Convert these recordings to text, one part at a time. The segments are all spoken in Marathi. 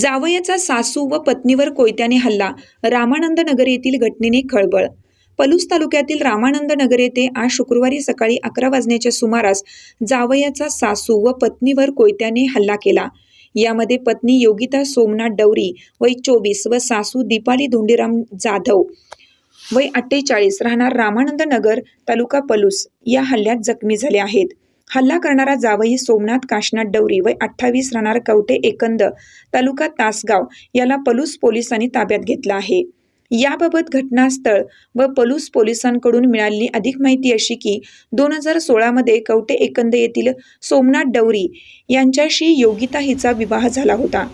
जावयाचा सासू व पत्नीवर कोयत्याने हल्ला रामानंद नगर येथील घटनेने खळबळ. पलूस तालुक्यातील रामानंद नगर येथे आज शुक्रवारी सकाळी अकरा वाजण्याच्या सुमारास जावयाचा सासू व पत्नीवर कोयत्याने हल्ला केला. यामध्ये पत्नी योगिता सोमनाथ डवरी वय चोवीस व सासू दीपाली धोंडीराम जाधव वय अठ्ठेचाळीस राहणार रामानंद नगर तालुका पलूस या हल्ल्यात जखमी झाले आहेत. हल्ला करणारा जावई सोमनाथ काशनाथ डवरी व अठ्ठावीस राहणार कवटे एकंद तालुका तासगाव याला पलूस पोलिसांनी ताब्यात घेतला आहे. याबाबत घटनास्थळ व पलूस पोलिसांकडून मिळालेली अधिक माहिती अशी की दोन हजार सोळामध्ये कवटे एकंद येथील सोमनाथ डवरी यांच्याशी योगिता हिचा विवाह झाला होता.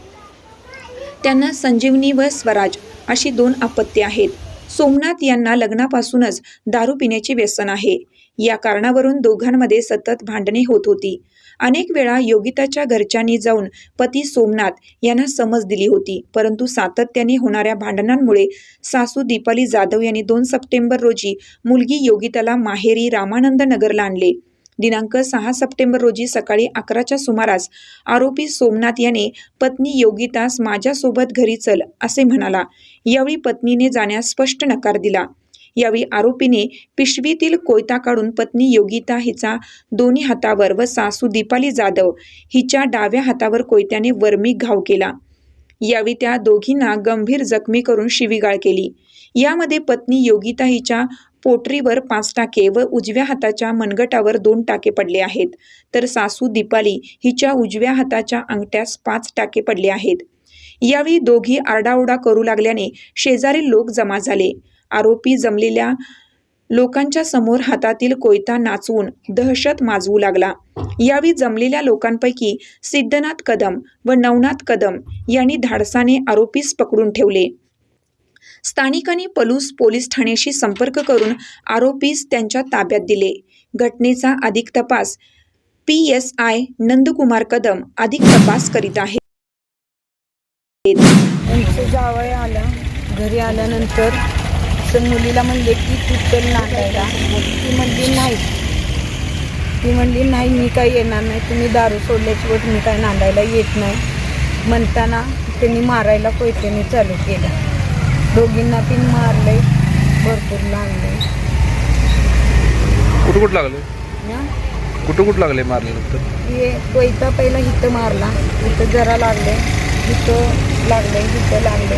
त्यांना संजीवनी व स्वराज अशी दोन अपत्ये आहेत. सोमनाथ यांना लग्नापासूनच दारू पिण्याचे व्यसन आहे. या कारणावरून दोघांमध्ये सतत भांडणे होत होती. अनेक वेळा योगिताच्या घरच्यांनी जाऊन पती सोमनाथ यांना समज दिली होती परंतु सातत्याने होणाऱ्या भांडणांमुळे सासू दीपाली जाधव यांनी दोन सप्टेंबर रोजी मुलगी योगिताला माहेरी रामानंद नगरला आणले. दिनांक सहा सप्टेंबर रोजी सकाळी अकराच्या सुमारास आरोपी सोमनाथ याने पत्नी योगितास माझ्यासोबत घरी चल असे म्हणाला. यावेळी पत्नीने जाण्यास स्पष्ट नकार दिला. यावेळी आरोपीने पिशवीतील कोयता काढून पत्नी योगिता हिचा दोन्ही हातावर व सासू दीपाली जाधव हिच्या डाव्या हातावर कोयत्याने वर्मी घाव केला. यावेळी त्या दोघींना गंभीर जखमी करून शिवीगाळ केली. यामध्ये पत्नी योगिता हिच्या पोटरीवर पाच टाके व उजव्या हाताच्या मनगटावर दोन टाके पडले आहेत. तर सासू दीपाली हिच्या उजव्या हाताच्या अंगठ्यास पाच टाके पडले आहेत. यावेळी दोघी आरडाओरडा करू लागल्याने शेजारील लोक जमा झाले. आरोपी जमलेल्या लोकांच्या समोर हातातील कोयता नाचवून दहशत माजवू लागला. यावेळी जमलेल्या लोकांपैकी सिद्धनाथ कदम व नवनाथ कदम यांनी धाडसाने आरोपीस पकडून ठेवले. स्थानिकांनी पलूस पोलीस ठाण्याशी संपर्क करून आरोपीस त्यांच्या ताब्यात दिले. घटनेचा अधिक तपास P S I Nandkumar Kadam अधिक तपास करीत आहे आमचं आला घरी आल्यानंतर तर मुलीला म्हणले की तू चल नांदायला ती म्हणली नाही. ती म्हणली नाही मी काही येणार नाही. तुम्ही दारू सोडल्याची गोष्ट मी काय नांदायला येत नाही. म्हणताना त्यांनी मारायला कोयत्याने चालू केलं दोघींना तीन मारलंय भरपूर लागलंय कुठं कुठं लागले? ना कुठं कुठं लागले मारल्यानंतर हे कोयता पहिला इथं मारला इथं जरा लागले इथं लागले इथं लागले.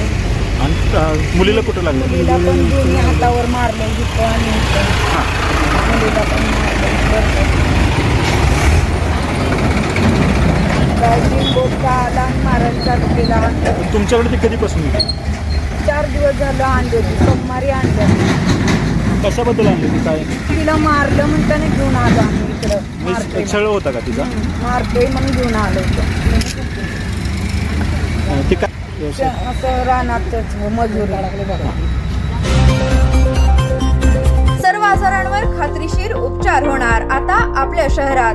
आणि अ, मुलीला कुठं लागलं? मुलीला पण दोन्ही हातावर मारले इथं आणि इथं. मुलीला पण मारले आला आणि मारायला चालू केला. तुमच्याकडे ते कधीपासून? चार दिवस झालं आणली होती सोमवारी आणलं. कशाबद्दल आणली ती? काय? तिला मारलं म्हणताना घेऊन आलो आम्ही इकडं मारतोय म्हणजे छळ होता का तिचा? मारतोय म्हणून घेऊन आलो ते काय? असं रानातच मजूर. सर्व आजारांवर खात्रीशीर उपचार होणार. आता आपल्या शहरात.